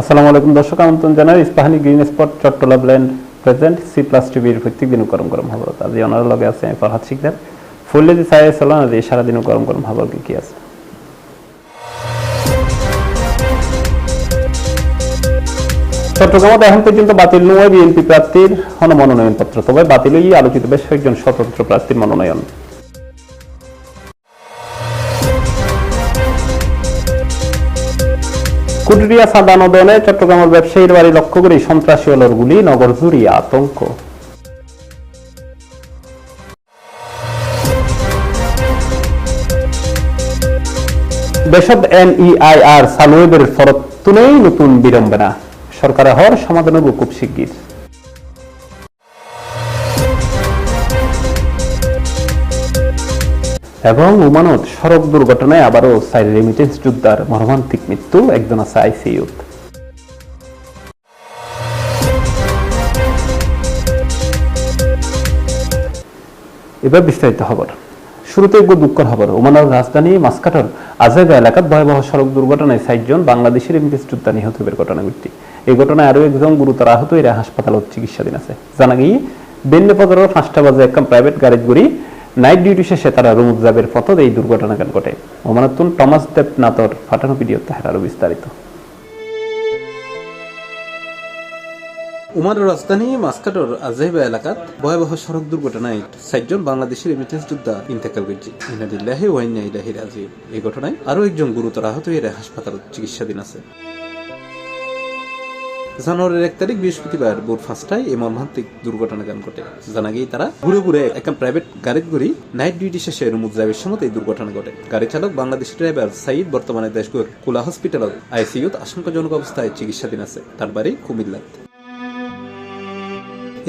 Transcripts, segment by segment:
আসসালামু আলাইকুম দর্শক, আমন্ত্রণ জানাই Ispahani green spot Chattala blend present C plus টিভির ভিত্তিক দিন গরম গরম খবর। আজ ওনার লগে আছে আমি ফরহাদ শিকদার। ফুললে যে চাই চলান আজ সারাদিনও গরম গরম খবর কি আছে? চট্টগ্রামত এখন পর্যন্ত বাতিল নয় বিএনপি প্রার্থীর মনোনয়নপত্র। তবে বাতিলই আলোচিত বেশ কয়েকজন স্বতন্ত্র প্রার্থীর মনোনয়ন। কুটুরিয়া সাদা নদনে চট্টগ্রামের ব্যবসায়ীর বাড়ি লক্ষ্য করে সন্ত্রাসী হলোর গুলি নগর জুড়িয়া আতঙ্ক। দেশত এনইআইআর সালুয়েবের ফরত তুলেই নতুন বিড়ম্বনা। সরকারের হর সমাধান বুকুব শিগগির। এবং উমানত সড়ক দুর্ঘটনায় আবারও সাইড রেমিটেন্স যোদ্ধার মর্মান্তিক মৃত্যু একজন আছে আইসিইউত এবার বিস্তারিত খবর। শুরুতে একটু দুঃখের খবর। ওমানের রাজধানী মাস্কাটর আজেগা এলাকাত ভয়াবহ সড়ক দুর্ঘটনায় ষাটজন বাংলাদেশের এমপিএস যোদ্ধা নিহত হবার ঘটনা ঘটছে। এই ঘটনায় আরও একজন গুরুতর আহত এরা হাসপাতালত চিকিৎসাধীন আছে। জানা গিয়ে বেন্নেপদরের পাঁচটা বাজে একটা প্রাইভেট গাড়ি গুড়ি নাইট ডিউটি শেষে তারা রুমুদ যাবের পথত এই দুর্ঘটনা ঘটে। ওমানাতুন টমাস দেবনাথর ফাটানো ভিডিও তাহার আরও বিস্তারিত। উমার রাজধানী মাস্কাটর আজহাইবা এলাকাত ভয়াবহ সড়ক দুর্ঘটনায় চারজন বাংলাদেশের রেমিটেন্স যোদ্ধা ইন্তেকাল করেছে। ইনাদিল্লাহি ওয়াইনা ইলাহি রাজিউন। এই ঘটনায় আরও একজন গুরুতর আহত হয়ে হাসপাতালত চিকিৎসাধীন আছে। জানুয়ারির এক তারিখ বৃহস্পতিবার ভোর পাঁচটায় এই মর্মান্তিক দুর্ঘটনা গান ঘটে। জানা গিয়ে তারা ঘুরে ঘুরে একটা প্রাইভেট গাড়ির ঘুরি নাইট ডিউটি শেষে রুমুদ যাবের সময় এই দুর্ঘটনা ঘটে। গাড়ি চালক বাংলাদেশের ড্রাইভার সাইদ, বর্তমানে দেশগুর কুলা হসপিটালত আইসিইউত আশঙ্কাজনক অবস্থায় চিকিৎসাধীন আছে। তার বাড়ি কুমিল্লাত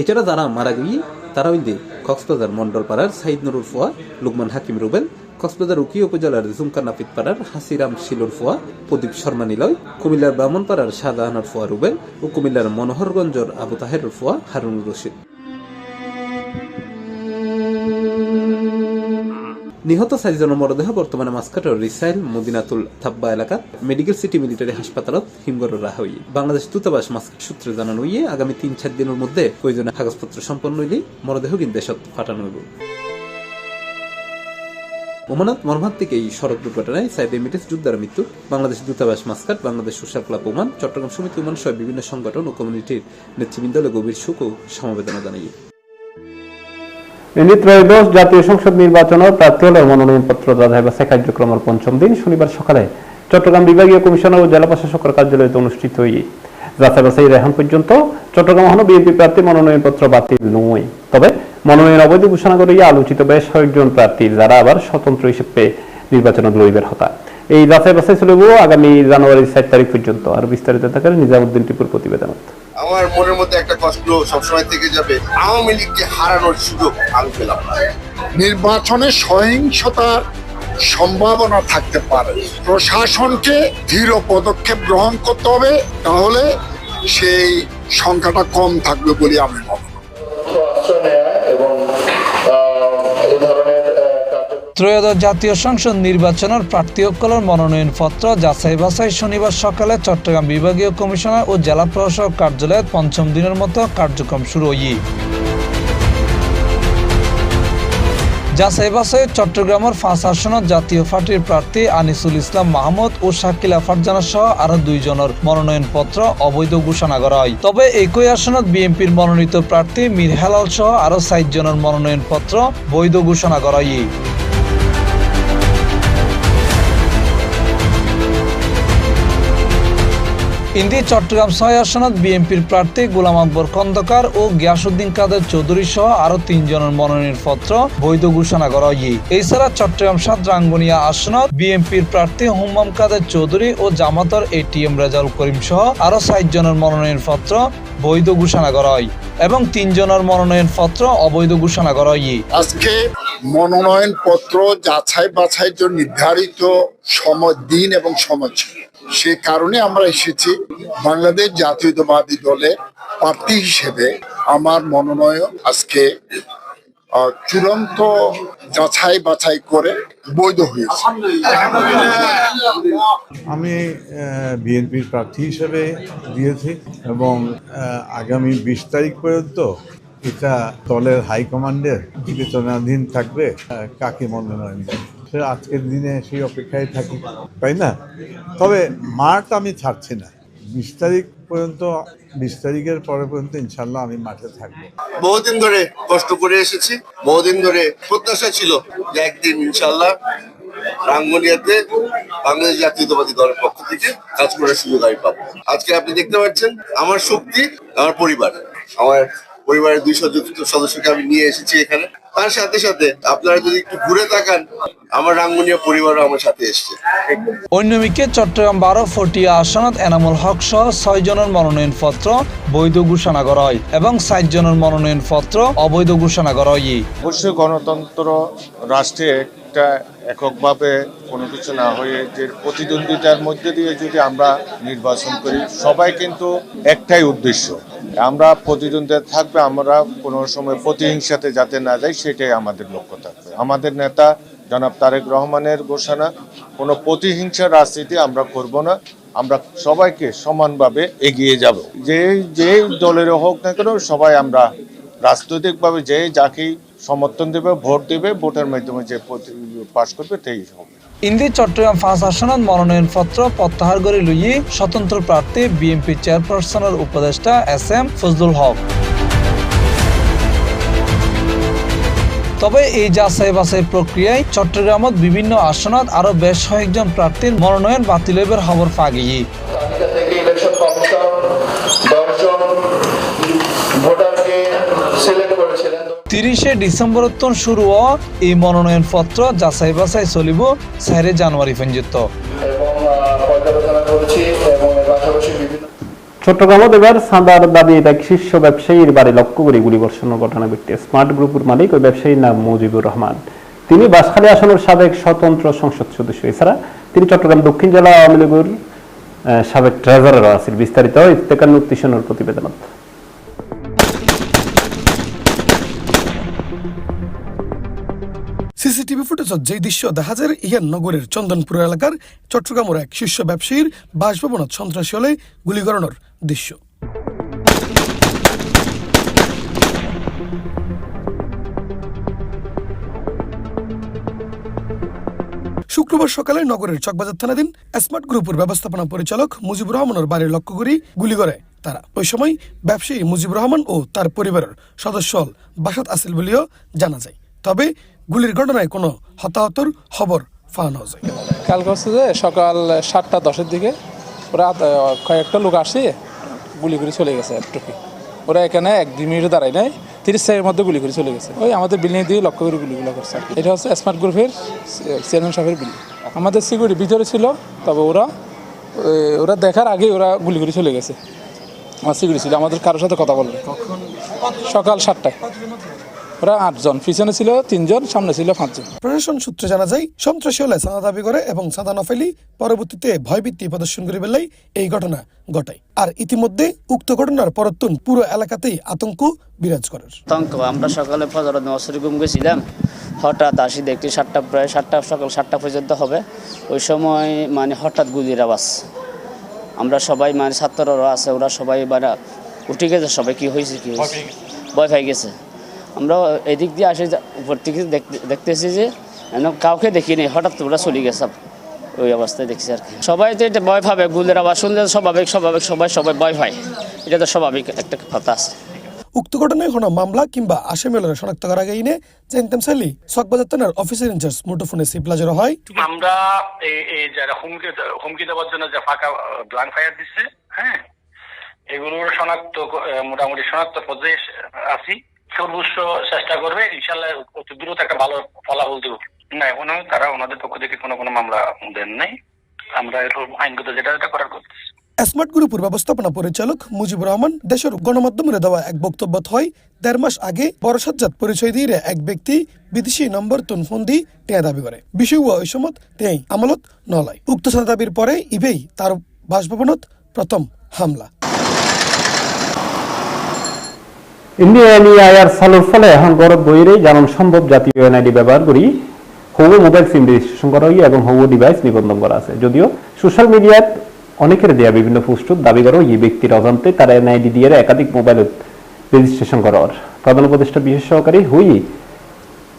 এছাড়া যারা মারা গিয়ে তারা হইলে কক্সবাজার মন্ডল পাড়ার সাইদ নুরুল ফোয়া, লুকমান হাকিম রুবেল কক্সবাজার উকি উপজেলার জুমকা নাপিত পাড়ার হাসিরাম শিলুর ফোয়া, প্রদীপ শর্মা নিলয়, কুমিল্লার ব্রাহ্মণপাড়ার শাহজাহানার ফোয়া রুবেল ও কুমিল্লার মনোহরগঞ্জর আবু তাহের ফোয়া হারুন রশিদ। নিহত চারিজনের মরদেহ বর্তমানে মাস্কাটর রিসাইল, মদিনাতুল থাব্বা এলাকাত মেডিকেল সিটি মিলিটারি হাসপাতালত হিমগর রাখা হইয়ে বাংলাদেশ দূতাবাস মাস্কাট সূত্রে জানানো হইয়ে, আগামী তিন চার দিনের মধ্যে প্রয়োজনীয় কাগজপত্র সম্পন্ন হইলে মরদেহ কিন্তু দেশত হইব। ওমানত মর্মান্তিক এই সড়ক দুর্ঘটনায় সাইড এমিটেন্স যোদ্ধার মৃত্যু। বাংলাদেশ দূতাবাস Muscat, Bangladesh social club Oman, Chattogram সমিতি ওমান সহ বিভিন্ন সংগঠন ও কমিউনিটির নেতৃবৃন্দলে গভীর শোক ও সমবেদনা এনে ত্রয়োদশ জাতীয় সংসদ নির্বাচনের প্রার্থী হলের মনোনয়নপত্র যাচাই বাছাই কার্যক্রমের পঞ্চম দিন শনিবার সকালে চট্টগ্রাম বিভাগীয় কমিশনার ও জেলা প্রশাসকের কার্যালয়ে অনুষ্ঠিত হয়ে যাচাই বাছাই এখন পর্যন্ত চট্টগ্রাম মহানগর বিএনপি প্রার্থী মনোনয়নপত্র বাতিল নয়। তবে মনোনয়ন অবৈধ ঘোষণা করে আলোচিত বেশ কয়েকজন প্রার্থী যারা আবার স্বতন্ত্র হিসেবে নির্বাচনত লইবের হতা। এই যাচাই বাছাই চলব আগামী জানুয়ারির চার তারিখ পর্যন্ত। আর বিস্তারিত থাকার নিজামুদ্দিন টিপুর প্রতিবেদন আমার মনের মধ্যে একটা কষ্ট সবসময় থেকে যাবে আওয়ামী লীগকে হারানোর সুযোগ আমি পেলাম না। নির্বাচনে সহিংসতার সম্ভাবনা থাকতে পারে। প্রশাসনকে ধীর পদক্ষেপ গ্রহণ করতে হবে তাহলে সেই সংখ্যাটা কম থাকবে বলে আমি মনে ত্রয়োদশ জাতীয় সংসদ নির্বাচনের প্রার্থী প্রার্থীসকলের মনোনয়নপত্র যাচাই বাছাই শনিবার সকালে চট্টগ্রাম বিভাগীয় কমিশনার ও জেলা প্রশাসক কার্যালয়ে পঞ্চম দিনের মতো কার্যক্রম শুরু হই যাচাই বাছাই চট্টগ্রামের পাঁচ আসনত জাতীয় পার্টির প্রার্থী আনিসুল ইসলাম মাহমুদ ও শাকিলা ফারজানা সহ আরও দুইজনের মনোনয়নপত্র অবৈধ ঘোষণা করা হয়। তবে একই আসনত বিএনপির মনোনীত প্রার্থী মীর হেলাল সহ আরও সাইট জনের মনোনয়নপত্র বৈধ ঘোষণা করা হয়। ইন্দি চট্টগ্রাম ছয় আসনত বিএনপির প্রার্থী গোলাম আকবর খন্দকার ও গিয়াসুদ্দিন কাদের চৌধুরী সহ আরও তিনজনের মনোনয়নপত্র বৈধ ঘোষণা করা হয়। এছাড়া চট্টগ্রাম সাত রাঙ্গুনিয়া আসনত বিএনপির প্রার্থী হুম্মাম কাদের চৌধুরী ও জামাতর এটিএম রেজাউল করিম সহ আরও ষাট জনের মনোনয়নপত্র বৈধ ঘোষণা করা হয় এবং তিনজনের মনোনয়ন পত্র অবৈধ ঘোষণা করা হয়। আজকে মনোনয়ন পত্র যাচাই বাছাইয়ের জন্য নির্ধারিত সময়, দিন এবং সময় ছিল। সে কারণে আমরা এসেছি বাংলাদেশ জাতীয়তাবাদী দলের প্রার্থী হিসেবে। আমার মনোনয়ন আজকে চূড়ান্ত যাচাই বাছাই করে বৈধ হয়েছে। আমি বিএনপির প্রার্থী হিসেবে দিয়েছি এবং আগামী বিশ তারিখ পর্যন্ত এটা দলের হাইকমান্ডের বিবেচনাধীন থাকবে কাকে মনোনয়ন দেবে। সে আজকের দিনে সেই অপেক্ষায় থাকি, তাই না? তবে মাঠ আমি ছাড়ছি না। বিশ তারিখ পর্যন্ত, বিশ তারিখের পরে পর্যন্ত ইনশাল্লাহ আমি মাঠে থাকব। বহুদিন ধরে কষ্ট করে এসেছি। বহুদিন ধরে প্রত্যাশা ছিল যে একদিন ইনশাল্লাহ রাঙ্গুনিয়াতে বাংলাদেশ জাতীয়তাবাদী দলের পক্ষ থেকে কাজ করার সুযোগ আমি পাবো। আজকে আপনি দেখতে পাচ্ছেন আমার শক্তি, আমার পরিবার, আমার পরিবারের দুইশো সদস্যকে আমি নিয়ে এসেছি এখানে। তার সাথে সাথে আপনারা যদি একটু ঘুরে তাকান আমার রাঙ্গুনিয়া পরিবারও আমার সাথে এসছে। অন্যদিকে চট্টগ্রাম বারো ফটিয়া আসনত এনামুল হক সহ ছয় জনের মনোনয়ন পত্র বৈধ ঘোষণা করা হয় এবং ষাট জনের মনোনয়ন পত্র অবৈধ ঘোষণা করা হয়। অবশ্যই গণতন্ত্র রাষ্ট্রে একটা এককভাবে কোনো কিছু না হয়ে যে প্রতিদ্বন্দ্বিতার মধ্যে দিয়ে যদি আমরা নির্বাচন করি সবাই কিন্তু একটাই উদ্দেশ্য আমরা প্রতিদ্বন্দ্বিতা থাকবে, আমরা কোনো সময় প্রতিহিংসাতে যাতে না যাই, সেটাই আমাদের লক্ষ্য থাকবে। আমাদের নেতা জনাব তারেক রহমানের ঘোষণা, কোনো প্রতিহিংসা রাজনীতি আমরা করব না, আমরা সবাইকে সমানভাবে এগিয়ে যাব। যে যে দলের হোক না কেন, সবাই আমরা রাজনৈতিকভাবে যে যাকেই সমর্থন দেবে, ভোট দেবে, ভোটের মাধ্যমে যে পাশ করবে, সেই ইন্দি চট্টগ্রাম ফাঁস আসনত মনোনয়ন পত্র প্রত্যাহার করে লইয়ে স্বতন্ত্র প্রার্থী বিএনপি চেয়ারপারসনের উপদেষ্টা এস এম ফজলুল হক। তবে এই যাচাই বাছাই প্রক্রিয়ায় চট্টগ্রামত বিভিন্ন আসনত আরও বেশ কয়েকজন প্রার্থীর মনোনয়ন বাতিলের খবর পাগিয়ে। তিরিশে ডিসেম্বরত শুরু এই মনোনয়ন পত্র যাচাই বাছাই চলিব চারে জানুয়ারি পর্যন্ত। চট্টগ্রামত এবার সাদার দাবিতে এক শীর্ষ ব্যবসায়ীর বাড়ি লক্ষ্য করে গুলিবর্ষণের ঘটনা ঘটে স্মার্ট গ্রুপের মালিক ওই ব্যবসায়ীর নাম মুজিবুর রহমান। তিনি বাঁশখালী আসনের সাবেক স্বতন্ত্র সংসদ সদস্য। এছাড়া তিনি চট্টগ্রাম দক্ষিণ জেলা আওয়ামী লীগের সাবেক ট্রেজারারও আছেন। বিস্তারিত ইফতেকার নুত্তিশনের প্রতিবেদনত। ফুটেজত যেই দৃশ্য দেখা যায় ইহান নগরের চন্দনপুর এলাকার চট্টগ্রামের এক শীর্ষ ব্যবসায়ীর বাসভবনত সন্ত্রাসী হলে গুলি করানোর দৃশ্য। শুক্রবার সকালে নগরের চকবাজার থানাধীন স্মার্ট গ্রুপের ব্যবস্থাপনা পরিচালক মুজিবুর রহমানের বাড়ির লক্ষ্য করে গুলি করে তারা। ওই সময় ব্যবসায়ী মুজিবুর রহমান ও তার পরিবারের সদস্য বাসাত আসিল বলেও জানা যায়। তবে গুলির ঘটনায় কোনো হতাহতর খবর পাওয়া যায়। কালকে হচ্ছে যে সকাল সাতটা দশের দিকে ওরা কয়েকটা লোক আসে, গুলি করে চলে গেছে একটুকি ওরা এখানে এক দুই মিনিট দাঁড়ায় নাই, তিরিশ সেকেন্ডের মধ্যে গুলি করে চলে গেছে। ওই আমাদের বিল্ডিং দিয়ে লক্ষ্য করে গুলিগুলো করছে। এটা হচ্ছে স্মার্ট গ্রুপের চেয়ারম্যান সাহেবের বিল্ডিং। আমাদের সিকিউরিটি ভিতরে ছিল, তবে ওরা ওরা দেখার আগে ওরা গুলি করে চলে গেছে। আমার সিকিউরিটি ছিল, আমাদের কারোর সাথে কথা বলবে সকাল সাতটায়। ওরা আটজন পিছনে ছিল তিনজন সামনে ছিল পাঁচজন। প্রশাসন সূত্রে জানা যায় সন্ত্রাসী হলে চাঁদা দাবি করে এবং চাঁদা না ফেলি পরবর্তীতে ভয়ভীতি প্রদর্শন করে বেলাই এই ঘটনা ঘটায়। আর ইতিমধ্যে উক্ত ঘটনার পরত্তন পুরো এলাকাতেই আতঙ্ক বিরাজ করে। আতঙ্ক আমরা সকালে ফজরত নসরি ঘুম গেছিলাম। হঠাৎ আসি দেখছি সাতটা প্রায় সাতটা সকাল সাতটা পর্যন্ত হবে। ওই সময় মানে হঠাৎ গুলির আওয়াজ। আমরা সবাই মানে ছাত্ররা আছে ওরা সবাই মানে উঠে গেছে সবাই কি হয়েছে কি হয়েছে? ভয় পাই গেছে। আমরা এদিক দিয়ে আসে উপর থেকে দেখতেছি যে এমন কাউকে দেখিনি হঠাৎ ওরা চলে গেছে। ওই অবস্থায় দেখছি আর কি। সবাই তো এটা ভয় পাবে গুলের আওয়াজ শুনলে স্বাভাবিক স্বাভাবিক সবাই সবাই ভয় পায়। এটা তো স্বাভাবিক একটা কথা আছে। উক্ত ঘটনায় কোনো মামলা কিংবা আসামিলের শনাক্ত করা গেইনে। জানতাম চাইলি চকবাজার থানার অফিসার ইনচার্জ মুঠোফোনে সিপ্লাজের হয়। আমরা এই এই যারা হুমকি হুমকি দেওয়ার জন্য যে ফাঁকা ব্লাঙ্ক ফায়ার দিচ্ছে হ্যাঁ এগুলোর শনাক্ত মোটামুটি শনাক্ত পর্যায়ে আছি সর্বোচ্চ চেষ্টা করবে ইনশাল্লাহ অতি দ্রুত একটা ভালো ফলাফল দেব। না এখনও তারা ওনাদের পক্ষ থেকে কোনো কোনো মামলা দেন নাই। আমরা এর আইনগত যেটা যেটা করার করতেছি। স্মার্ট গ্রুপের ব্যবস্থাপনা পরিচালক মুজিবুর রহমান দেশের গণমাধ্যমের দেওয়া এক বক্তব্য হয় দেড় মাস আগে বড়সাজ্জাত পরিচয় দিয়ে এক ব্যক্তি বিদেশি নম্বর তুন ফোন দিয়ে টেয়া দাবি করে। বিষয় ওই সময় তেই আমলত নলয়। উক্ত দাবির পরে ইবেই তার বাসভবনত প্রথম হামলা। ইন্ডিয়া এনইআইআর চালুর ফলে এখন বইয়েরই জানান সম্ভব জাতীয় এনআইডি ব্যবহার করি। হবু মোবাইল সিম রেজিস্ট্রেশন করা এবং হবু ডিভাইস নিবন্ধন করা আছে। যদিও সোশ্যাল মিডিয়াত অনেকের দেয়া বিভিন্ন পোস্টত দাবি করো, এই ব্যক্তির অজান্তে তার এনআইডি দিয়ে একাধিক মোবাইল রেজিস্ট্রেশন করার। প্রধান উপদেষ্টা বিশেষ সহকারী হই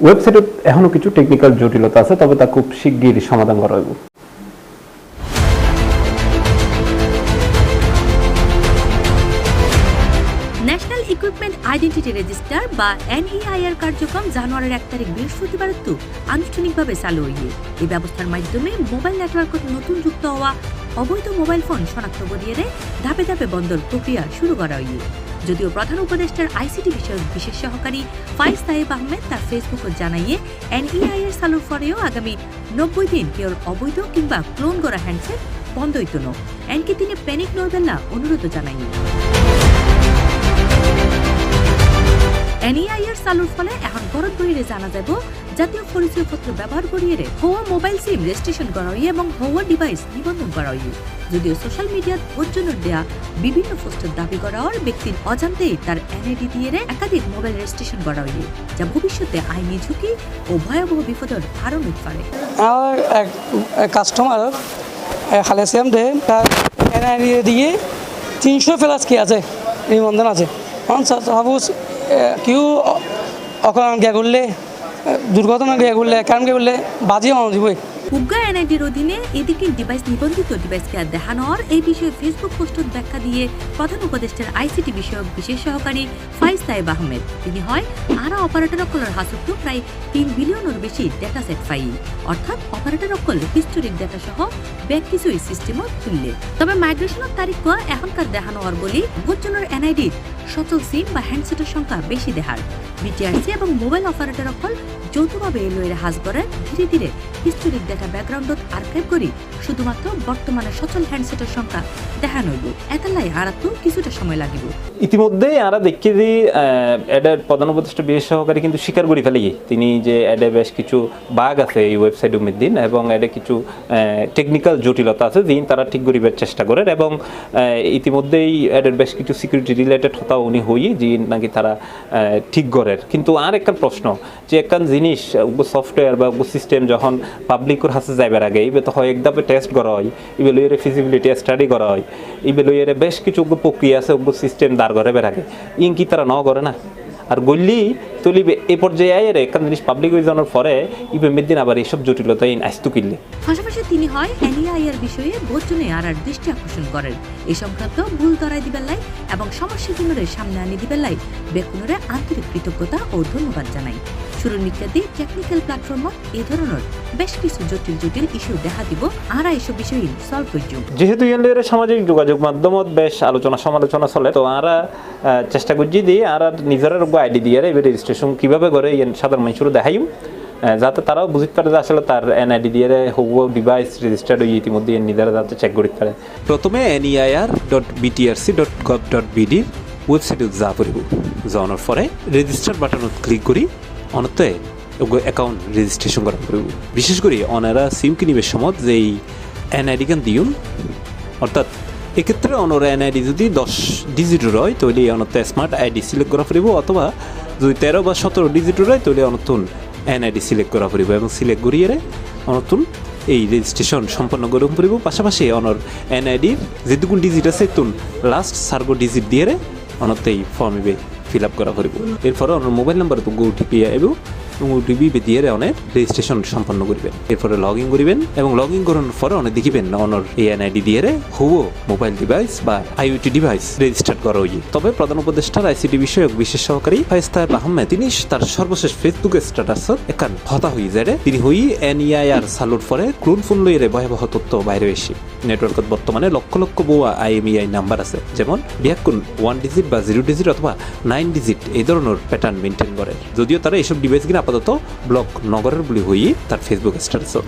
ওয়েবসাইটত এখনও কিছু টেকনিক্যাল জটিলতা আছে, তবে তা খুব শিগগিরই সমাধান করা হইব। ন্যাশনাল ইকুইপমেন্ট আইডেন্টিটি রেজিস্টার বা এনইআইআর কার্যক্রম জানুয়ারির এক তারিখ বৃহস্পতিবার তো আনুষ্ঠানিকভাবে চালু হইয়ে এই ব্যবস্থার মাধ্যমে মোবাইল নেটওয়ার্কত নতুন যুক্ত হওয়া অবৈধ মোবাইল ফোন শনাক্ত করিয়ে ধাপে ধাপে বন্দর প্রক্রিয়া শুরু করা হইয়ে যদিও প্রধান উপদেষ্টার আইসিটি বিষয়ক বিশেষ সহকারী ফাইজ তাইব আহমেদ তার ফেসবুকে জানাইয়ে এনইআইআর চালুর পরেও আগামী নব্বই দিন কেউ অবৈধ কিংবা ক্লোন করা হ্যান্ডসেট বন্ধ হইত এনকি তিনি প্যানিক নবেন না অনুরোধ জানাইয়ে। এনইআইআর চালুর ফলে এখন ঘরত বহিরে জানা যাব, জাতীয় পরিচয়পত্র ব্যবহার করিয়ে হওয়া মোবাইল সিম রেজিস্ট্রেশন করা হইয়ে এবং হওয়া ডিভাইস নিবন্ধন হইয়ে যদিও সোশ্যাল মিডিয়াত ভোটজনের দেয়া বিভিন্ন পোস্টের দাবি করা হওয়ার ব্যক্তির অজান্তেই তার এনআইডি দিয়ে একাধিক মোবাইল রেজিস্ট্রেশন করা হইয়ে যা ভবিষ্যতে আইনি ঝুঁকি ও ভয়াবহ বিপদের কারণ হতে পারে আমার কাস্টমার খালেসিয়াম দে তার এনআইডি দিয়ে তিনশো প্লাস কি আছে, নিবন্ধন আছে। সাপোজ কেউ অকরণ গিয়া করলে দুর্ঘটনা গিয়া করলে কারণ গিয়া করলে বাজি মানুষ উগ্গা এনআইডির অধীনে এদিকে ডিভাইস নিবন্ধিত ডিভাইসকে আর দেখানো দেখানোর এই বিষয়ে ফেসবুক পোস্টত ব্যাখ্যা দিয়ে প্রধান উপদেষ্টার আইসিটি বিষয়ক বিশেষ সহকারী ফাইজ সাহেব আহমেদ। তিনি হয় আরা অপারেটর অকলের হাসুকটো প্রায় তিন বিলিয়নের বেশি ডেটা সেট ফাই অর্থাৎ অপারেটর অকল হিস্টোরিক ডেটা সহ ব্যাক কিছুই সিস্টেমত তুললে তবে মাইগ্রেশনের তারিখ এখনকার দেখানো হওয়ার বলি ভোটজনের এনআইডির সচল সিম বা হ্যান্ডসেটের সংখ্যা বেশি দেখার। বিটিআরসি এবং মোবাইল অপারেটর অকল যৌথভাবে এই এর হাজ করে ধীরে ধীরে হিস্টোরিক ডেটা ব্যাকগ্রাউন্ডত আর্কাইভ করি। শুধুমাত্র বর্তমানে সচল হ্যান্ডসেটের সংখ্যা দেখা নইব এতালাই আর কিছুটা সময় লাগিব। ইতিমধ্যে আমরা দেখি যে এডের প্রধান উপদেষ্টা বিশেষ সহকারী কিন্তু স্বীকার করে ফেলি তিনি যে এডে বেশ কিছু বাঘ আছে এই ওয়েবসাইট দিন এবং এডে কিছু টেকনিক্যাল জটিলতা আছে যিনি তারা ঠিক করিবার চেষ্টা করেন এবং ইতিমধ্যেই এডের বেশ কিছু সিকিউরিটি রিলেটেড হতা উনি হই যে নাকি তারা ঠিক করেন। কিন্তু আর একটা প্রশ্ন, যে একখান জিনিস সফটওয়্যার বা সিস্টেম যখন পাবলিকের হাতে যাইবার আগে, ইবে তো হয় একদাপে টেস্ট করা হয়, ইবে লইয়ের ফিজিবিলিটি স্টাডি করা হয়, ইবে লইয়ের বেশ কিছু প্রক্রিয়া আছে সিস্টেম দাঁড় করে ঘরে বেড়াকে ইং কি তারা ন করে না। আর গল্লি তুলিবে এ পর্যায়ে আয়ের একটা জিনিস পাবলিক যাওয়ার পরে ইবে মেদিন আবার এইসব জটিলতা ইন আস্তু কিনলে পাশাপাশি তিনি হয় এনইআইআর বিষয়ে ভোটজনে আর আর দৃষ্টি আকর্ষণ করেন। এই সংক্রান্ত ভুল ধরাই দিবেলাই এবং সমস্যাগুলোর সামনে আনি দিবেন দিবেলাই বেকুনরে আন্তরিক কৃতজ্ঞতা ও ধন্যবাদ জানাই। নিত্যাদি টেকনিক্যাল প্ল্যাটফর্মত এই ধরনের বেশ কিছু জটিল জটিল ইস্যু দেখা দিব। আর এসব বিষয় সলভ করছুম যেহেতু ইয়ালের সামাজিক যোগাযোগ মাধ্যমত বেশ আলোচনা সমালোচনা চলে তো আরা চেষ্টা করছি দিয়ে আর নিজের আইডি দিয়ে এবার রেজিস্ট্রেশন কীভাবে করে সাধারণ মানুষের দেখাইম। যাতে তারাও বুঝতে পারে যে আসলে তার এনআইডি দিয়ে হুবো ডিভাইস রেজিস্টার্ড হয়ে ইতিমধ্যে নিজেরা যাতে চেক করতে পারে। প্রথমে NEIR dot BTRC dot gov dot বিডির ওয়েবসাইটত যা পড়ব। যাওয়ার পরে রেজিস্টার বাটনত ক্লিক করি। অনতে অ্যাকাউন্ট রেজিস্ট্রেশন করা পড়ব বিশেষ করে অনারা সিম কিনিবের সময় যে এই এনআইডি গান দিউন। অর্থাৎ এক্ষেত্রে অনর এনআইডি যদি দশ ডিজিটের হয় তাহলে অনতে স্মার্ট আইডি সিলেক্ট করা পড়ব, অথবা যদি তেরো বা সতেরো ডিজিটের হয় তাহলে অনতুন এনআইডি সিলেক্ট করা পড়ব এবং সিলেক্ট করিয়ে অনতুন এই রেজিস্ট্রেশন সম্পন্ন করে পড়ব। পাশাপাশি অনর এনআইডির যেটুকুন ডিজিট আছে তুন লাস্ট সার্গো ডিজিট দিয়ে অনতে এই ফর্মে ফিল আপ করা পড়ব এরপরে আপনার মোবাইল নাম্বার তো ওটিপি আইব এবং ওটিপি দিয়ে অনেক রেজিস্ট্রেশন সম্পন্ন করবেন। এরপরে লগ ইন করিবেন এবং লগ ইন করার পরে অনেক দেখিবেন অনর এই এনআইডি দিয়ে হুবো মোবাইল ডিভাইস বা আইওটি ডিভাইস রেজিস্টার করা হই তবে প্রধান উপদেষ্টার আইসিটি বিষয়ক বিশেষ সহকারী ফাইস্তাহেব আহমেদ, তিনি তার সর্বশেষ ফেসবুক স্ট্যাটাসত একান হতা হয়ে যায় তিনি হই এনইআইআর সালুর পরে ক্লোন ফোন লইয়ে ভয়াবহ তথ্য বাইরে এসে। নেটওয়ার্কত বর্তমানে লক্ষ লক্ষ বোয়া আইএমইআই নাম্বার আছে, যেমন বিয়াকুন ওয়ান ডিজিট বা জিরো ডিজিট অথবা নাইন ডিজিট এই ধরনের প্যাটার্ন মেনটেন করে। যদিও তারা এইসব ডিভাইস কিনা আপাতত ব্লক নগরের বলি হই তার ফেসবুক স্ট্যাটাসত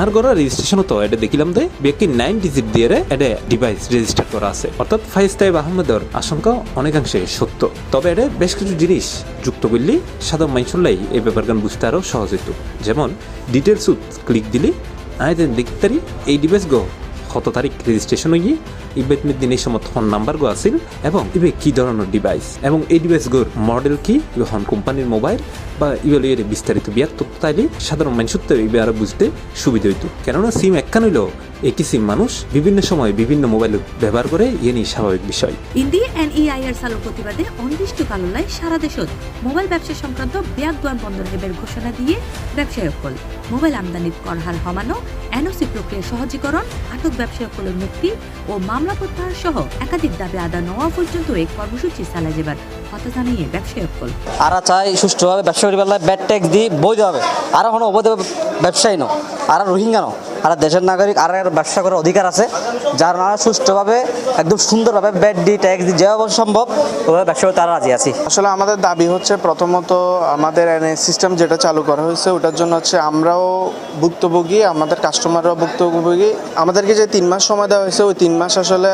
আর গড়া রেজিস্ট্রেশন তো এটা দেখিলাম যে ব্যক্তি নাইন ডিজিট দিয়ে এটা ডিভাইস রেজিস্টার করা আছে। অর্থাৎ ফাইজ তাইব আহমেদের আশঙ্কা অনেকাংশে সত্য। তবে এটা বেশ কিছু জিনিস যুক্ত করলে সাধারণ মানুষলাই এই ব্যাপারগান বুঝতে আরও সহজ হইত। যেমন ডিটেলস ক্লিক দিলে, আয় দেন দেখতে এই ডিভাইস গো কত তারিখ রেজিস্ট্রেশন গিয়ে ইবেদ মিদ্দিন এই সময় ফোন নাম্বার গো আছিল এবং ইবে কি ধরনের ডিভাইস এবং এই ডিভাইস গোর মডেল কি? ইবে হন কোম্পানির মোবাইল বা ইবেল বিস্তারিত বিয়ার তথ্য তাইলে সাধারণ মানুষ ইবে আরও বুঝতে সুবিধা হইতো। কেননা সিম একখান হইলেও একই সিম মানুষ বিভিন্ন সময় বিভিন্ন মোবাইল ব্যবহার করে নিয়ে স্বাভাবিক বিষয়। ইন্ডিয়া এনইআইআর চালুর প্রতিবাদে অনির্দিষ্টকাললাই সারা দেশত মোবাইল ব্যবসা সংক্রান্ত ব্যাগ দোয়ান বন্ধ রাখিবার ঘোষণা দিয়ে ব্যবসায়ীসকল মোবাইল আমদানিত কর হার কমানো এনওসি প্রক্রিয়া সহজীকরণ, আটক ব্যবসায়ীসকলের মুক্তি ও মামলা প্রত্যাহার সহ একাধিক দাবি আদায় নেওয়া পর্যন্ত এই কর্মসূচি চালাই যাবার কথা জানিয়ে ব্যবসায়ীসকল আরা চাই সুষ্ঠুভাবে ব্যবসা করি পেলাই ব্যাড ট্যাক্স দিয়ে বৈধভাবে আর কোনো অবৈধ ব্যবসায়ী ন আর রোহিঙ্গা ন আর দেশের নাগরিক আর ব্যবসা করার অধিকার আছে যার নারা সুষ্ঠুভাবে একদম সুন্দরভাবে ব্যাড দি ট্যাক্স দিয়ে যেভাবে সম্ভব ওভাবে ব্যবসা করতে তারা রাজি আছি। আসলে আমাদের দাবি হচ্ছে প্রথমত আমাদের সিস্টেম যেটা চালু করা হয়েছে ওটার জন্য হচ্ছে আমরাও ভুক্তভোগী আমাদের কাস্টমাররাও ভুক্তভোগী। আমাদেরকে যে তিন মাস সময় দেওয়া হয়েছে ওই তিন মাস আসলে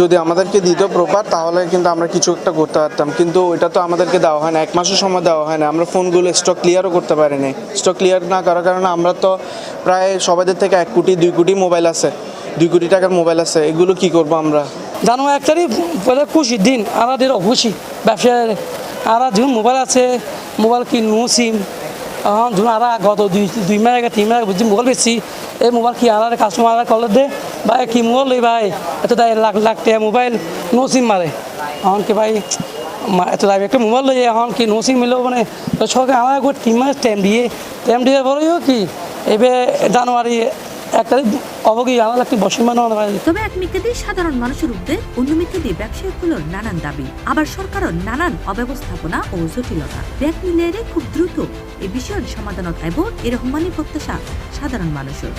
যদি আমাদেরকে দিত প্রপার তাহলে কিন্তু আমরা কিছু একটা করতে পারতাম। কিন্তু ওইটা তো আমাদেরকে দেওয়া হয় না। এক মাসের সময় দেওয়া হয় না। আমরা ফোনগুলো স্টক ক্লিয়ারও করতে পারিনি। স্টক ক্লিয়ার না করার কারণে আমরা তো প্রায় সবাইদের থেকে এক কোটি, দুই কোটি মোবাইল আছে। দুই কোটি টাকার মোবাইল আছে। এগুলো কি করব আমরা? জানো, এক তারিখ খুশির দিন। আমাদের খুশি। ব্যবসায় আর যখন মোবাইল আছে মোবাইল কিনু সিম যখন আর গত দুই দুই মাস আগে, তিন মাস আগে মোবাইল বেশি। এই মোবাইল কি আর কাস্টমার কল দে? ভাই, কি মোবাইল লই ভাই? এত দায় লাখ লাখ টাকা মোবাইল নো সিম মারে। এখন কি ভাই এত দাবি একটা মোবাইল লই, এখন কি নো সিম মিলেও মানে? তো সরকার আমার একবার তিন মাস টাইম দিয়ে টাইম দিয়ে পরেও কি? এবার জানুয়ারি এক তারিখ অবগি আমার একটি বসমান তবে এক মিথ্যে সাধারণ মানুষের উদ্যোগ অন্য মিথ্যে দিয়ে ব্যবসায়ীগুলোর নানান দাবি। আবার সরকারও নানান অব্যবস্থাপনা ও জটিলতা। ব্যাগ মিলিয়ে খুব দ্রুত এই বিষয়ের সমাধান পাইব এরকম মানে প্রত্যাশা সাধারণ মানুষের।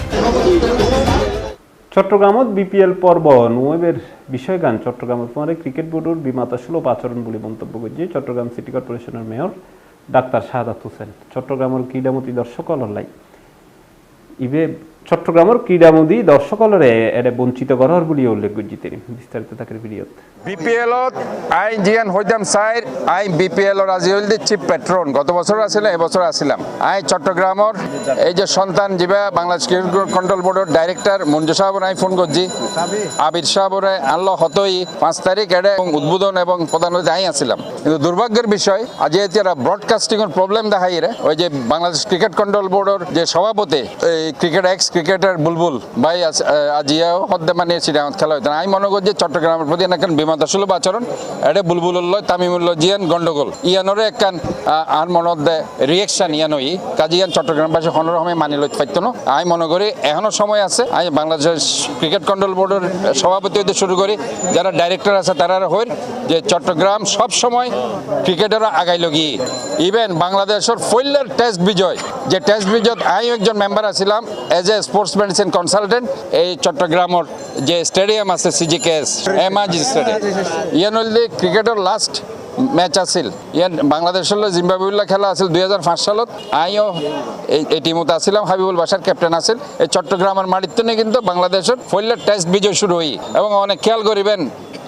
চট্টগ্রামত বিপিএল পর্ব নুয়েবের বিষয়গান চট্টগ্রামত পরে ক্রিকেট বোর্ডের বিমাতা সুলভ আচরণ বলে মন্তব্য করছে চট্টগ্রাম সিটি কর্পোরেশনের মেয়র ডাক্তার শাহাদাত হোসেন। চট্টগ্রামের ক্রীড়ামতি দর্শক অলাই ইবে চট্টগ্রামের ক্রীড়ামোদী দর্শকলরে এরে বঞ্চিত করার বলে উল্লেখ করছি তিনি বিস্তারিত তাকের ভিডিওত। বিপিএলত আই জিয়ান হইতাম সাইর, আই বিপিএলর আজি হইল চিফ পেট্রন। গত বছর আছিল এবছর আসিলাম। আই চট্টগ্রামর এই যে সন্তান যিবা বাংলাদেশ ক্রিকেট কন্ট্রোল বোর্ডের ডাইরেক্টর মঞ্জু সাহেবর আই ফোন করছি। আবির সাহেবরে আনলো হতই, পাঁচ তারিখ এডে উদ্বোধন এবং প্রধান আই আসিলাম। কিন্তু দুর্ভাগ্যের বিষয়, আজ এরা ব্রডকাস্টিং এর প্রবলেম দেখাই রে। ওই যে বাংলাদেশ ক্রিকেট কন্ট্রোল বোর্ডের যে সভাপতি ক্রিকেট এক্স ক্রিকেটার বুলবুল, ভাই আজিয়াও হদ্দে মানে সিডামত খেলা হইতো না। আমি মনে করি যে চট্টগ্রামের প্রতি এখন বিমাতা সুলভ আচরণ। এটা বুলবুল তামিমুল্ল জিয়ান গন্ডগোল। ইয়ানোরে একখান আর মনত দে রিয়েকশন ইয়ানো ই কাজী ইয়ান চট্টগ্রামবাসী হনরমে মানি লইতে পারতো না। আমি মনে করি এখনও সময় আছে। আমি বাংলাদেশ ক্রিকেট কন্ট্রোল বোর্ডের সভাপতি হইতে শুরু করি। যারা ডাইরেক্টর আছে তারা হইর যে চট্টগ্রাম সব সময় ক্রিকেটাররা আগাইল গিয়ে। ইভেন বাংলাদেশের ফৈল্যার টেস্ট বিজয়। যে টেস্ট বিজয়ত আমি একজন member আছিলাম as a sports medicine consultant এই চট্টগ্রামের যে স্টেডিয়াম আছে সিজিকেএস এমাজি স্টেডিয়াম ইয়ান হইলে ক্রিকেটের লাস্ট ম্যাচ আছিল। ইয়ান বাংলাদেশের জিম্বাবুল্লাহ খেলা আছিল দুই হাজার পাঁচ সালত। আইও এই টিমত আছিলাম, হাবিবুল বাসার ক্যাপ্টেন আছিল। এই চট্টগ্রামের নিয়ে কিন্তু বাংলাদেশের ফৈল্যার টেস্ট বিজয় শুরু হই। এবং অনেক খেয়াল করিবেন,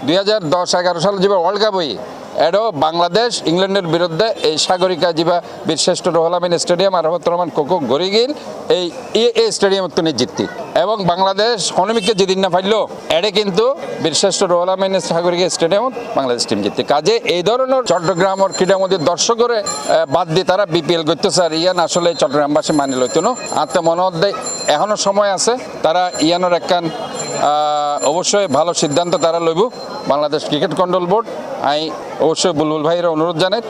দুই হাজার দশ এগারো সাল যে ওয়ার্ল্ড কাপ হই এরও বাংলাদেশ ইংল্যান্ডের বিরুদ্ধে এই সাগরিকা যিবা বীরশ্রেষ্ঠ রোহলামিন স্টেডিয়াম আর রহমত রহমান কোকো গড়ি গিল এই এই- এই স্টেডিয়ামত তো জিততি। এবং বাংলাদেশ হনমিককে যেদিন না পারল এড়ে কিন্তু বীরশ্রেষ্ঠ রোহলামিন সাগরিকা স্টেডিয়ামত বাংলাদেশ টিম জিততে। কাজে এই ধরনের চট্টগ্রামের ক্রীড়ামন্দির দর্শকরে আহ, বাদ দিয়ে তারা বিপিএল করতে স্যার ইয়ান আসলে চট্টগ্রামবাসী মানি লইতো না। আত্মে মনে এখনও সময় আছে তারা ইয়ানোর একখান অবশ্যই ভালো সিদ্ধান্ত তারা লইব। বাংলাদেশ ক্রিকেট কন্ট্রোল বোর্ড আই অবশ্যই বুলবুল ভাইয়ের অনুরোধ জানাই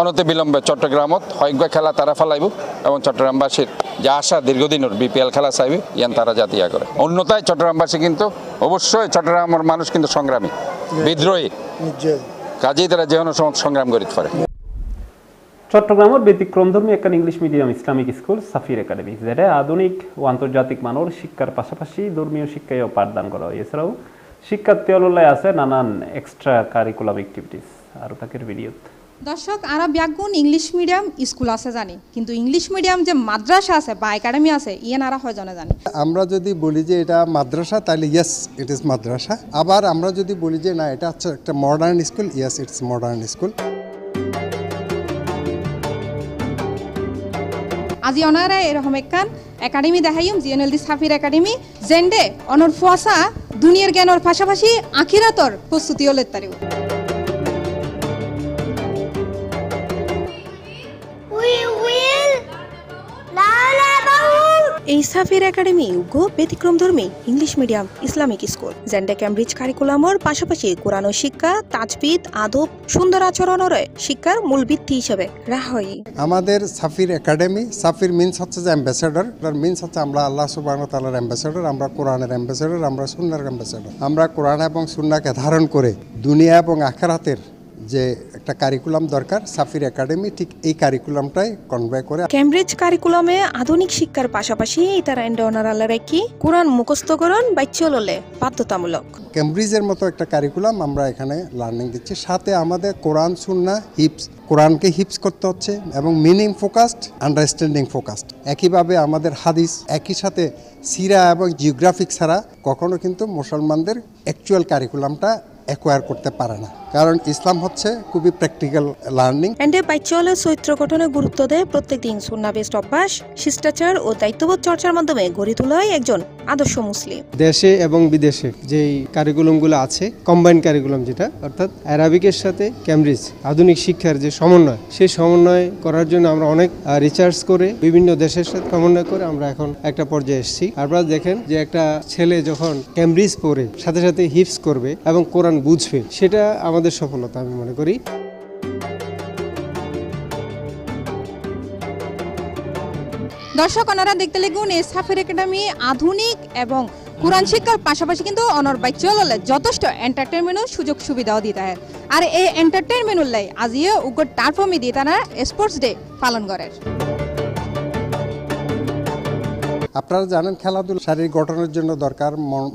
অনতি বিলম্বে চট্টগ্রামত হয়গ্য খেলা তারা ফেলাইব এবং চট্টগ্রামবাসীর যে আশা দীর্ঘদিনের বিপিএল খেলা চাইবে ইয়ান তারা জাতিয়া করে। অন্যতায় চট্টগ্রামবাসী কিন্তু অবশ্যই চট্টগ্রামের মানুষ কিন্তু সংগ্রামী বিদ্রোহী। কাজেই তারা যে কোনো সংগ্রাম করিতে পারে চট্টগ্রামের ব্যতিক্রমধর্মী একখান English medium Islamic school Safir academy যেটা আধুনিক ও আন্তর্জাতিক মানের শিক্ষার পাশাপাশি ধর্মীয় শিক্ষায়ও পাঠদান করা হয়। এছাড়াও শিক্ষার্থী আছে নানান এক্সট্রা কারিকুলাম অ্যাক্টিভিটিস আর তাকের ভিডিও দর্শক আরা ব্যাগুন ইংলিশ মিডিয়াম স্কুল আছে জানি কিন্তু ইংলিশ মিডিয়াম যে মাদ্রাসা আছে বা একাডেমি আছে ইয়ে নারা হয় জানে জানি। আমরা যদি বলি যে এটা মাদ্রাসা তাহলে ইয়েস ইট ইজ মাদ্রাসা। আবার আমরা যদি বলি যে না এটা হচ্ছে একটা modern school yes it's modern school আজি অনারা এরকম একখান একাডেমি দেখাইম, জিএনএলডি সাফির একাডেমি জেন্ডে অনর ফুয়াশা দুনিয়ার জ্ঞানের পাশাপাশি আখিরাতর প্রস্তুতিও হলে তারিও এই সাফির একাডেমি উগ্র ব্যতিক্রমধর্মী ইংলিশ মিডিয়াম, ইসলামিক স্কুল। জেন্ডে ক্যামব্রিজ কারিকুলামর পাশাপাশি কোরআন শিক্ষা, তাজবিদ, আদব, সুন্দর আচরণের শিক্ষার মূল ভিত্তি হিসেবে রাখা হয় আমাদের সাফির একাডেমি, সাফির মিনস হচ্ছে যে অ্যাম্বাসেডর মিনস হচ্ছে আমরা আল্লাহ সুবাহ তালার অ্যাম্বাসেডর আমরা কোরআনের অ্যাম্বাসেডর আমরা সুন্নার অ্যাম্বাসেডর আমরা কোরআন এবং সুন্নাকে ধারণ করে দুনিয়া এবং আখেরাতের যে একটা কারিকুলাম দরকার সাফির একাডেমি ঠিক এই কারিকুলামটাই কনভে করে ক্যামব্রিজ কারিকুলামে আধুনিক শিক্ষার পাশাপাশি তারা এন্ডনারালা রেখি কোরআন মুখস্থকরণ বাচ্চললে বাধ্যতামূলক। ক্যামব্রিজের মতো একটা কারিকুলাম আমরা এখানে লার্নিং দিচ্ছি। সাথে আমাদের কোরআন সুন্না হিপস কোরআনকে হিপস করতে হচ্ছে এবং মিনিং ফোকাসড আন্ডারস্ট্যান্ডিং ফোকাসড একইভাবে আমাদের হাদিস একই সাথে সিরা এবং জিওগ্রাফিক ছাড়া কখনো কিন্তু মুসলমানদের অ্যাকচুয়াল কারিকুলামটা অ্যাকোয়ার করতে পারে না। কারণ ইসলাম হচ্ছে খুবই প্র্যাকটিক্যাল লার্নিং এন্ডে বাইচলে চরিত্র গঠনে গুরুত্ব দেয় প্রত্যেক দিন সুন্নাবেস্ট অভ্যাস, শিষ্টাচার ও দায়িত্ববোধ চর্চার মাধ্যমে গড়ে তোলা হয় একজন আদর্শ মুসলিম। দেশে এবং বিদেশে যেই কারিকুলামগুলো আছে কম্বাইন কারিকুলাম যেটা, অর্থাৎ অ্যারাবিকের সাথে ক্যামব্রিজ আধুনিক শিক্ষার যে সমন্বয়, সেই সমন্বয় করার জন্য আমরা অনেক রিসার্চ করে বিভিন্ন দেশের সাথে সমন্বয় করে আমরা এখন একটা পর্যায়ে এসেছি। আপনারা দেখেন যে একটা ছেলে যখন ক্যামব্রিজ পড়ে, সাথে সাথে হিপস করবে এবং কোরআন বুঝবে, সেটা আমাদের সফলতা আমি মনে করি। দর্শক ওনারা দেখতে লাগুন সাফির একাডেমি আধুনিক এবং কোরআন শিক্ষার পাশাপাশি কিন্তু অনর বাইচললে যথেষ্ট এন্টারটেনমেন্টও সুযোগ সুবিধাও দিতে হয়। আর এই এন্টারটেনমেন্ট লাই আজিও উগ্র টার্ফমি দিয়ে তারা স্পোর্টস ডে পালন করে। আপনারা জানেন খেলাধুলা শারীরিক গঠনের জন্য দরকার,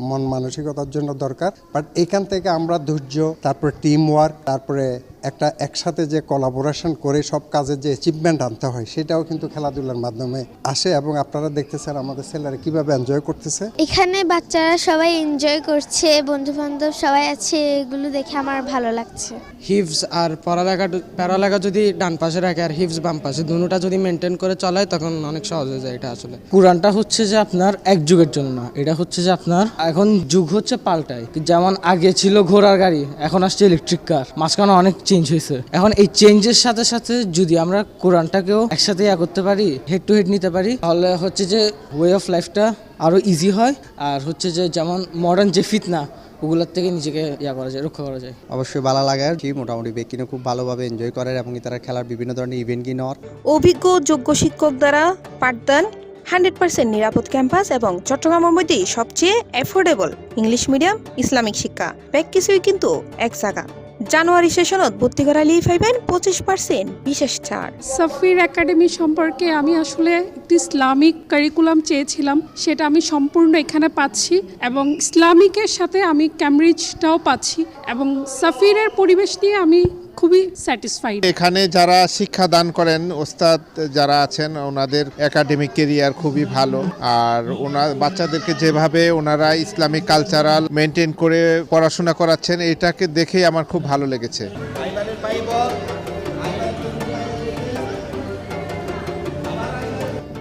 মন মানসিকতার জন্য দরকার বাট এখান থেকে আমরা ধৈর্য, তারপরে টিম ওয়ার্ক তারপরে একটা একসাথে যে কোলাবোরেশন করে সব কাজে যে অ্যাচিভমেন্ট আনতে হয় সেটাও কিন্তু খেলাধুলার মাধ্যমে আসে এবং আপনারা দেখতেছেন আমাদের ছেলেরা কীভাবে এনজয় করতেছে। এখানে বাচ্চারা সবাই এনজয় করছে বন্ধু বান্ধব সবাই আছে এগুলো দেখে আমার ভালো লাগছে। হিপস আর পড়ালেখা পড়ালেখা যদি ডান পাশে রাখে আর হিপস বাম পাশে দুটোটা যদি মেনটেন করে চলায় তখন অনেক সহজ হয়ে যায় এটা আসলে। কোরআনটা হচ্ছে যে আপনার এক যুগের জন্য না এটা হচ্ছে যে আপনার এখন যুগ হচ্ছে পাল্টায়। যেমন আগে ছিল ঘোড়ার গাড়ি এখন আসছে ইলেকট্রিক কার মাঝখানে অনেক চেঞ্জ হয়েছে। এখন এই চেঞ্জের সাথে সাথে যদি আমরা কোরআনটাকেও একসাথে ইয়া করতে পারি হেড টু হেড নিতে পারি তাহলে হচ্ছে যে ওয়ে অফ লাইফটা আরও ইজি হয়। আর হচ্ছে যে যেমন মডার্ন যে ফিতনা ওগুলোর থেকে নিজেকে ইয়া করা যায় রক্ষা করা যায়। অবশ্যই ভালো লাগে আর কি মোটামুটি ব্যক্তিনে খুব ভালোভাবে এনজয় করে এবং তারা খেলার বিভিন্ন ধরনের ইভেন্ট কি নেওয়ার। অভিজ্ঞ যোগ্য শিক্ষক দ্বারা পাঠদান হান্ড্রেড পার্সেন্ট নিরাপদ ক্যাম্পাস এবং চট্টগ্রামের মধ্যেই সবচেয়ে অ্যাফোর্ডেবল ইংলিশ মিডিয়াম ইসলামিক শিক্ষা। ব্যাগ কিছুই কিন্তু এক জায়গা। জানুয়ারি সেশনত ভর্তি করালেই পাইবেন পঁচিশ পার্সেন্ট বিশেষ ছাড়। সাফির একাডেমি সম্পর্কে আমি আসলে একটি ইসলামিক কারিকুলাম চেয়েছিলাম, সেটা আমি সম্পূর্ণ এখানে পাচ্ছি এবং ইসলামিকের সাথে আমি ক্যামব্রিজটাও পাচ্ছি এবং সাফিরের পরিবেশ নিয়ে আমি খুবই স্যাটিসফাইড এখানে যারা শিক্ষা দান করেন, ওস্তাদ যারা আছেন, ওনাদের একাডেমিক কেরিয়ার খুবই ভালো। আর ওনার বাচ্চাদেরকে যেভাবে ওনারা ইসলামিক কালচারাল মেনটেন করে পড়াশোনা করাচ্ছেন, এটাকে দেখেই আমার খুব ভালো লেগেছে।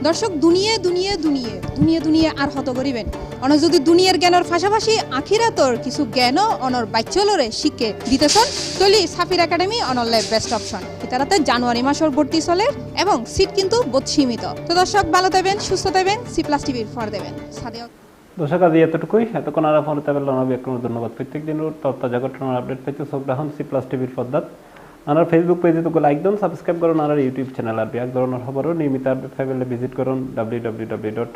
দর্শক, দুনিয়ে দুনিয়ে দুনিয়ে দুনিয়ে দুনিয়ে আর হত করিবেন। অন যদি দুনিয়ার জ্ঞানের পাশাপাশি আখিরাতর কিছু জ্ঞানও অনর বাচ্চলরে শিখে দিতেছন, তলি সাফির একাডেমি অনলে বেস্ট অপশন ইতারাতে জানুয়ারি মাসের ভর্তি চলে এবং সিট কিন্তু বোধ সীমিত। তো দর্শক, ভালো দেবেন সুস্থ দেবেন সি প্লাস টিভির ফর দেবেন। দর্শক, আজ এতটুকুই। এতক্ষণ আর ফোন ধন্যবাদ। প্রত্যেক দিন তত্তা ঘটনার আপডেট পেতে চোখ রাখুন সি প্লাস টিভির পদ্মাত আনার ফেসবুক পেজে তো লাইক দন সাবস্ক্রাইব করুন, আর ইউটিউব চ্যানেল আর বিয়াক ধরনের খবরও নিয়মিত ফাইবেলে ভিজিট করুন ডাব্লিউ ডাব্লিউ ডাব্লিউ ডট